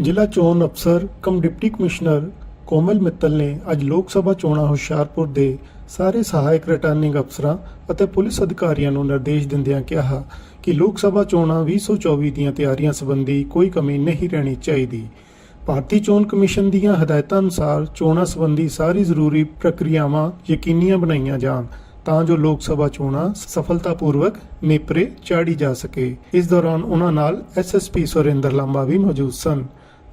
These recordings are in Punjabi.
ਜ਼ਿਲ੍ਹਾ ਚੋਣ ਅਫਸਰ cum deputy commissioner Komal Mittal ਨੇ ਅੱਜ ਲੋਕ ਸਭਾ ਚੋਣਾਂ ਹੁਸ਼ਿਆਰਪੁਰ ਦੇ ਸਾਰੇ ਸਹਾਇਕ ਰਿਟਰਨਿੰਗ ਅਫਸਰਾਂ ਅਤੇ ਪੁਲਿਸ ਅਧਿਕਾਰੀਆਂ ਨੂੰ ਨਿਰਦੇਸ਼ ਦਿੰਦਿਆਂ ਕਿਹਾ ਕਿ ਲੋਕ ਸਭਾ ਚੋਣਾਂ 2024 ਦੀਆਂ ਤਿਆਰੀਆਂ ਸੰਬੰਧੀ ਕੋਈ ਕਮੀ ਨਹੀਂ ਰਹਿਣੀ ਚਾਹੀਦੀ। ਭਾਰਤੀ ਚੋਣ ਕਮਿਸ਼ਨ ਦੀਆਂ ਹਦਾਇਤਾਂ ਅਨੁਸਾਰ ਚੋਣਾਂ ਸੰਬੰਧੀ ਸਾਰੀ ਜ਼ਰੂਰੀ ਪ੍ਰਕਿਰਿਆਵਾਂ ਯਕੀਨੀਆਂ ਬਣਾਈਆਂ ਜਾਣ ਤਾਂ ਜੋ ਲੋਕ ਸਭਾ ਚੋਣਾਂ ਸਫਲਤਾਪੂਰਵਕ ਨੇਪਰੇ ਚਾੜੀ ਜਾ ਸਕੇ। ਇਸ ਦੌਰਾਨ ਉਹਨਾਂ ਨਾਲ ਐਸਐਸਪੀ ਸੁਰਿੰਦਰ ਲਾਂਬਾ ਵੀ ਮੌਜੂਦ ਸਨ।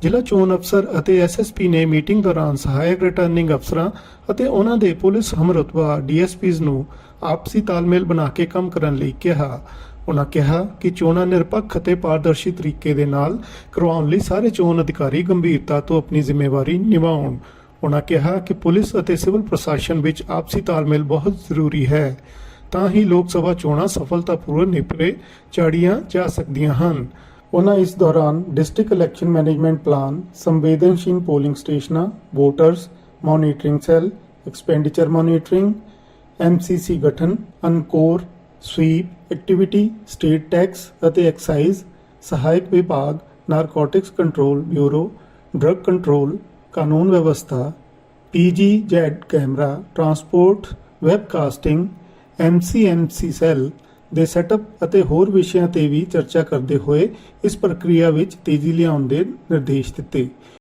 ਜ਼ਿਲ੍ਹਾ ਚੋਣ ਅਫਸਰ ਅਤੇ ਐਸਐਸਪੀ ਨੇ ਮੀਟਿੰਗ ਦੌਰਾਨ ਸਹਾਇਕ ਰਿਟਰਨਿੰਗ ਅਫਸਰਾਂ ਅਤੇ ਉਹਨਾਂ ਦੇ ਪੁਲਿਸ ਹਮਰਤਬਾ ਡੀਐਸਪੀਜ਼ ਨੂੰ ਆਪਸੀ ਤਾਲਮੇਲ ਬਣਾ ਕੇ ਕੰਮ ਕਰਨ ਲਈ ਕਿਹਾ। ਉਹਨਾਂ ਕਿਹਾ ਕਿ ਚੋਣਾਂ ਨਿਰਪੱਖ ਅਤੇ ਪਾਰਦਰਸ਼ੀ ਤਰੀਕੇ ਦੇ ਨਾਲ ਕਰਵਾਉਣ ਲਈ ਸਾਰੇ ਚੋਣ ਅਧਿਕਾਰੀ ਗੰਭੀਰਤਾ ਤੋਂ ਆਪਣੀ ਜ਼ਿੰਮੇਵਾਰੀ ਨਿਭਾਉਣ। ਉਹਨਾਂ ਕਿਹਾ ਕਿ ਪੁਲਿਸ ਅਤੇ ਸਿਵਲ ਪ੍ਰਸ਼ਾਸਨ ਵਿੱਚ ਆਪਸੀ ਤਾਲਮੇਲ ਬਹੁਤ ਜ਼ਰੂਰੀ ਹੈ, ਤਾਂ ਹੀ ਲੋਕ ਸਭਾ ਚੋਣਾਂ ਸਫਲਤਾਪੂਰਵਕ ਨਿਪਰੇ ਚਾੜੀਆਂ ਜਾ ਸਕਦੀਆਂ ਹਨ। ਉਹਨਾਂ ਇਸ ਦੌਰਾਨ ਡਿਸਟ੍ਰਿਕਟ ਇਲੈਕਸ਼ਨ ਮੈਨੇਜਮੈਂਟ ਪਲਾਨ ਸੰਵੇਦਨਸ਼ੀਲ ਪੋਲਿੰਗ ਸਟੇਸ਼ਨਾਂ voters monitoring cell expenditure monitoring MCC ਗਠਨ ਅਨਕੋਰ ਸਵੀਪ ਐਕਟੀਵਿਟੀ ਸਟੇਟ ਟੈਕਸ ਅਤੇ ਐਕਸਾਈਜ਼ ਸਹਾਇਕ ਵਿਭਾਗ narcotics control bureau drug control ਕਾਨੂੰਨ ਵਿਵਸਥਾ PG Z camera transport webcasting MCMC cell ਦੇ ਸੈਟਅਪ ਅਤੇ ਹੋਰ ਵਿਸ਼ਿਆਂ ਤੇ ਵੀ ਚਰਚਾ ਕਰਦੇ ਹੋਏ ਇਸ ਪ੍ਰਕਿਰਿਆ ਵਿੱਚ ਤੇਜ਼ੀ ਲਿਆਉਣ ਦੇ ਨਿਰਦੇਸ਼ ਦਿੱਤੇ।